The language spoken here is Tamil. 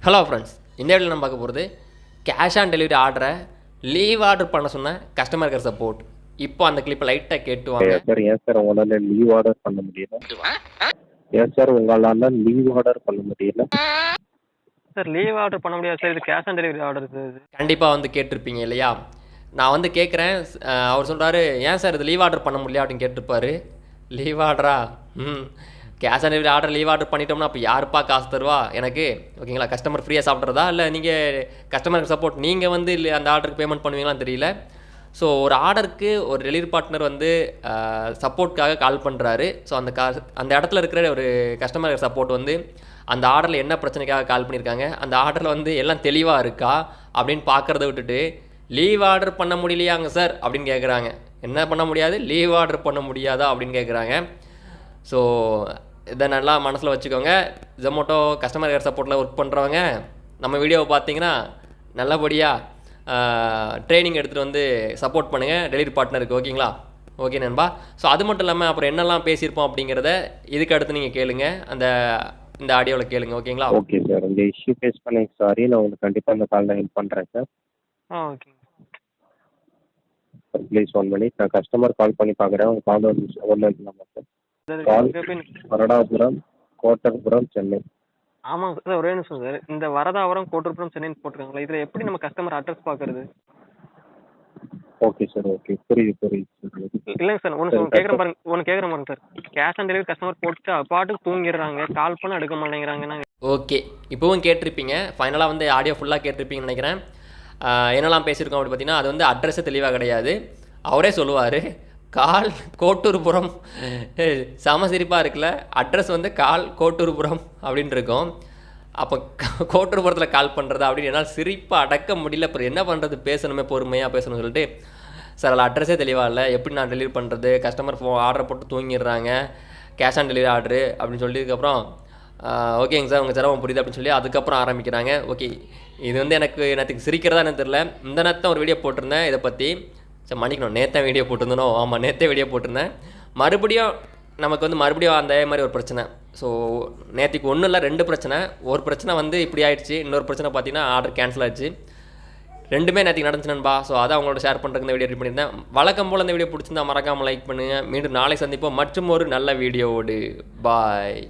ஹலோ ஃப்ரெண்ட்ஸ் இந்த வீடியோவில் நம்ம பார்க்க போகிறது கேஷ் ஆன் டெலிவரி ஆர்டரை லீவ் ஆர்டர் பண்ண சொன்ன கஸ்டமர் கேர் சப்போர்ட் இப்போ அந்த கிளிப்பை லைட்டாக கேட்டு வாங்க. சார் ஏன் சார் உங்களால் லீவ் ஆர்டர் பண்ண முடியல? ஏன் சார் உங்களால் லீவ் ஆர்டர் பண்ண முடியல? சார் லீவ் ஆர்டர் பண்ண முடியாது சார் இது கேஷ் ஆன் டெலிவரி ஆர்டர் கண்டிப்பாக வந்து கேட்டிருப்பீங்க இல்லையா? நான் வந்து கேட்குறேன் அவர் சொல்கிறாரு ஏன் சார் இது லீவ் ஆர்டர் பண்ண முடியல? அப்படின்னு கேட்டிருப்பாரு. லீவ் ஆர்டரா ம். Cash on delivery order leave order பண்ணிட்டோம்னா அப்போ யாருப்பா காசு தருவா? எனக்கு ஓகேங்களா? கஸ்டமர் ஃப்ரீயாக சாப்பிட்றதா? இல்லை நீங்கள் கஸ்டமருக்கு சப்போர்ட் நீங்கள் வந்து இல்லை அந்த ஆர்டருக்கு பேமெண்ட் பண்ணுவீங்களான்னு தெரியல. ஸோ ஒரு ஆர்டருக்கு ஒரு டெலிவரி பார்ட்னர் வந்து சப்போர்ட்காக கால் பண்ணுறாரு ஸோ அந்த கா அந்த இடத்துல இருக்கிற ஒரு கஸ்டமர் சப்போர்ட் வந்து அந்த ஆர்டரில் என்ன பிரச்சனைக்காக கால் பண்ணியிருக்காங்க அந்த ஆர்டரில் வந்து எல்லாம் தெளிவாக இருக்கா? அப்படின்னு பார்க்குறத விட்டுட்டு லீவ் ஆர்டர் பண்ண முடியலையாங்க சார் அப்படின்னு கேட்குறாங்க என்ன பண்ண முடியாது? லீவ் ஆர்டர் பண்ண முடியாதா? அப்படின்னு கேட்குறாங்க ஸோ இதை நல்லா மனசில் வச்சுக்கோங்க. ஜொமேட்டோ கஸ்டமர் கேர் சப்போர்ட்டில் ஒர்க் பண்ணுறவங்க நம்ம வீடியோவை பார்த்தீங்கன்னா நல்லபடியாக ட்ரைனிங் எடுத்துகிட்டு வந்து சப்போர்ட் பண்ணுங்கள் டெலிவரி பார்ட்னருக்கு ஓகேங்களா? ஓகே நண்பா. ஸோ அது மட்டும் இல்லாமல் அப்புறம் என்னெல்லாம் பேசியிருப்போம் அப்படிங்கிறத இதுக்கு அடுத்து நீங்கள் கேளுங்க. அந்த இந்த ஆடியோவில் கேளுங்க ஓகேங்களா? ஓகே சார் இந்த இஷ்யூ ஃபேஸ் பண்ணி சாரி நான் உங்களுக்கு கண்டிப்பாக இந்த காலில் ஹெல்ப் பண்ணுறேன் sir ah okay. Please one minute நான் கஸ்டமர் கால் பண்ணி பார்க்குறேன். உங்கள் கால் ஒன்று இருக்கலாமா சார் வரடாபுரம் கோட்டர்புரம் சென்னை. ஆமாங்க சார் ஒரே நிமிஷம் சார். இந்த வரதாவரம் கோட்டூர்புரம் சென்னைன்னு போட்டிருக்காங்களா இதில் எப்படி நம்ம கஸ்டமர் அட்ரஸ் பார்க்கறது ஓகே சார் ஓகே புரியுது புரியுது சார் இல்லைங்க சார் ஒன்று கேட்குறேன் பாருங்க ஒன்று கேட்குறேன் பாருங்க sir. Cash on delivery customer போட்டு பாட்டுக்கு தூங்கிடுறாங்க கால் பண்ண எடுக்க மாட்டேங்கிறாங்கன்னா ஓகே இப்போவும் கேட்டிருப்பீங்க. ஃபைனலாக வந்து ஆடியோ ஃபுல்லாக கேட்டிருப்பீங்கன்னு நினைக்கிறேன். என்னெல்லாம் பேசியிருக்கோம் அப்படின்னு பார்த்தீங்கன்னா அது வந்து அட்ரஸே தெளிவாக கிடையாது. அவரே சொல்லுவார். கால் கோட்டூர்புரம். சமசிரிப்பாக சிரிப்பாக இருக்குல்ல? அட்ரஸ் வந்து கால் கோட்டூர்புரம் அப்படின்னு இருக்கும். அப்போ கோட்டூர்புரத்தில் கால் பண்ணுறது அப்படின்னு என்னால் சிரிப்பாக அடக்க முடியல. அப்புறம் என்ன பண்ணுறது பேசணுமே பொறுமையாக பேசணும்னு சொல்லிட்டு. சார் அதில் அட்ரஸே தெளிவாக இல்லை. எப்படி நான் டெலிவரி பண்ணுறது கஸ்டமர் ஃபோ ஆர்டர் போட்டு தூங்கிடுறாங்க. கேஷ் ஆன் டெலிவரி ஆர்டரு அப்படின்னு சொல்லிட்டுக்கப்புறம் ஓகேங்க சார். உங்கள் சிரமம் புரியுது அப்படின்னு சொல்லி அதுக்கப்புறம் ஆரம்பிக்கிறாங்க. ஓகே இது வந்து எனக்கு எனக்கு சிரிக்கிறதா எனக்கு தெரில இந்த நேரத்தை ஒரு வீடியோ போட்டிருந்தேன். இதை பற்றி சரி மன்னிக்கணும். நேற்று வீடியோ போட்டிருந்தனோ? ஆமாம் நேற்றே வீடியோ போட்டிருந்தேன். மறுபடியும் நமக்கு வந்து மறுபடியும் அந்த மாதிரி ஒரு பிரச்சனை. ஸோ நேற்றுக்கு ஒன்றும் இல்லை ரெண்டு பிரச்சனை. ஒரு பிரச்சனை வந்து இப்படி ஆயிடுச்சு. இன்னொரு பிரச்சனை பார்த்தீங்கன்னா ஆர்டர் கேன்சல் ஆயிடுச்சு. ரெண்டுமே நேற்றுக்கு நடந்துச்சு நண்பா. ஸோ அதை அவங்களோட ஷேர் பண்ணுறதுக்கு இந்த வீடியோ ரெடி பண்ணியிருந்தேன். வழக்கம் போல் இந்த வீடியோ பிடிச்சிருந்தா மறக்காமல் லைக் பண்ணுங்கள் மீண்டும் நாளை சந்திப்போம். மற்றும் ஒரு நல்ல வீடியோவோடு பாய்